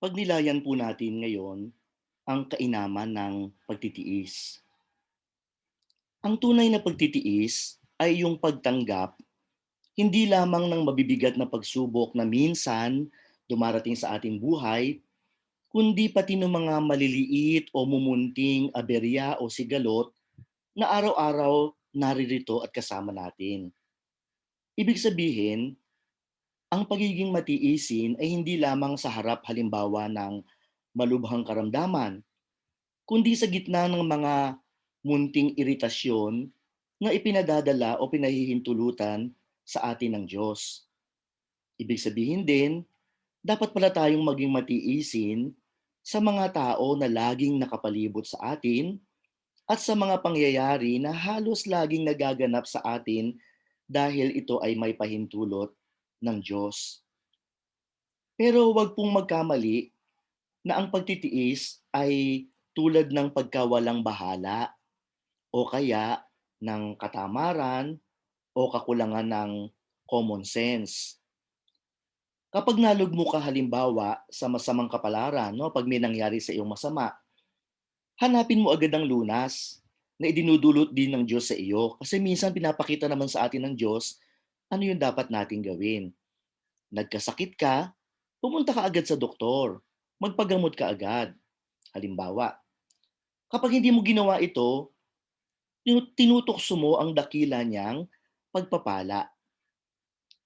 Pagnilayan po natin ngayon ang kainaman ng pagtitiis. Ang tunay na pagtitiis ay yung pagtanggap hindi lamang ng mabibigat na pagsubok na minsan dumarating sa ating buhay, kundi pati ng mga maliliit o mumunting aberya o sigalot na araw-araw naririto at kasama natin. Ibig sabihin, ang pagiging matiisin ay hindi lamang sa harap halimbawa ng malubhang karamdaman, kundi sa gitna ng mga munting iritasyon na ipinadadala o pinahihintulutan sa atin ng Diyos. Ibig sabihin din, dapat pala tayong maging matiisin sa mga tao na laging nakapalibot sa atin at sa mga pangyayari na halos laging nagaganap sa atin dahil ito ay may pahintulot ng Diyos. Pero huwag pong magkamali na ang pagtitiis ay tulad ng pagkawalang bahala o kaya ng katamaran o kakulangan ng common sense. Kapag nalugmo ka halimbawa sa masamang kapalaran, no, pag may nangyari sa iyong masama, hanapin mo agad ang lunas na idinudulot din ng Diyos sa iyo. Kasi minsan pinapakita naman sa atin ng Diyos ano yung dapat nating gawin. Nagkasakit ka, pumunta ka agad sa doktor. Magpagamot ka agad. Halimbawa, kapag hindi mo ginawa ito, tinutokso mo ang dakila niyang pagpapala.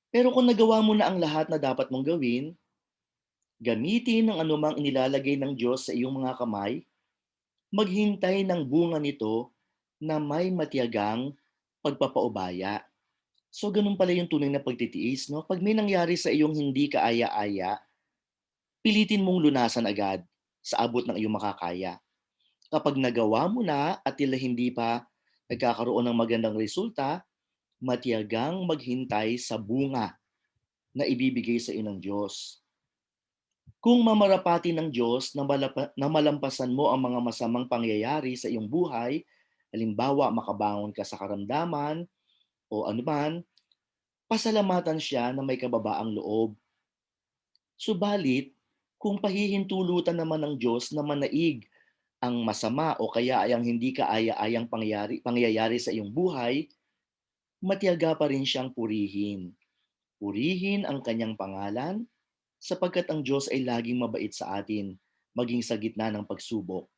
Pero kung nagawa mo na ang lahat na dapat mong gawin, gamitin ang anumang inilalagay ng Diyos sa iyong mga kamay, maghintay ng bunga nito na may matiyagang pagpapaubaya. So ganun pala yung tunay na pagtitiis, no? Pag may nangyari sa iyong hindi kaaya-aya, pilitin mong lunasan agad sa abot ng iyong makakaya. Kapag nagawa mo na at tila hindi pa nagkakaroon ng magandang resulta, matiyagang maghintay sa bunga na ibibigay sa iyo ng Diyos. Kung mamarapati ng Diyos na, malapa, na malampasan mo ang mga masamang pangyayari sa iyong buhay, halimbawa makabangon ka sa karamdaman o anuman, pasalamatan siya na may kababaang loob. Subalit, kung pahihintulutan naman ng Diyos na manaig ang masama o kaya ay ang hindi kaaya-ayang pangyayari, pangyayari sa iyong buhay, matiyaga pa rin siyang purihin. Purihin ang kanyang pangalan sapagkat ang Diyos ay laging mabait sa atin maging sa gitna ng pagsubok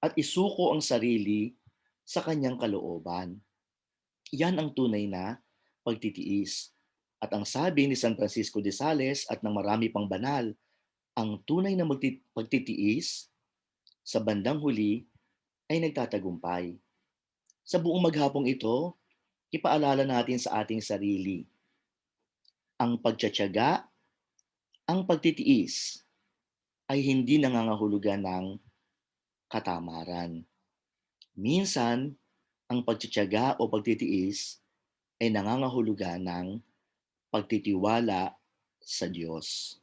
at isuko ang sarili sa kanyang kalooban. Yan ang tunay na pagtitiis. At ang sabi ni San Francisco de Sales at ng marami pang banal, ang tunay na pagtitiis sa bandang huli ay nagtatagumpay. Sa buong maghapong ito, ipaalala natin sa ating sarili ang pagtsatsaga, ang pagtitiis ay hindi nangangahulugan ng katamaran. Minsan, ang pagtsatsaga o pagtitiis ay nangangahulugan ng pagtitiwala sa Diyos.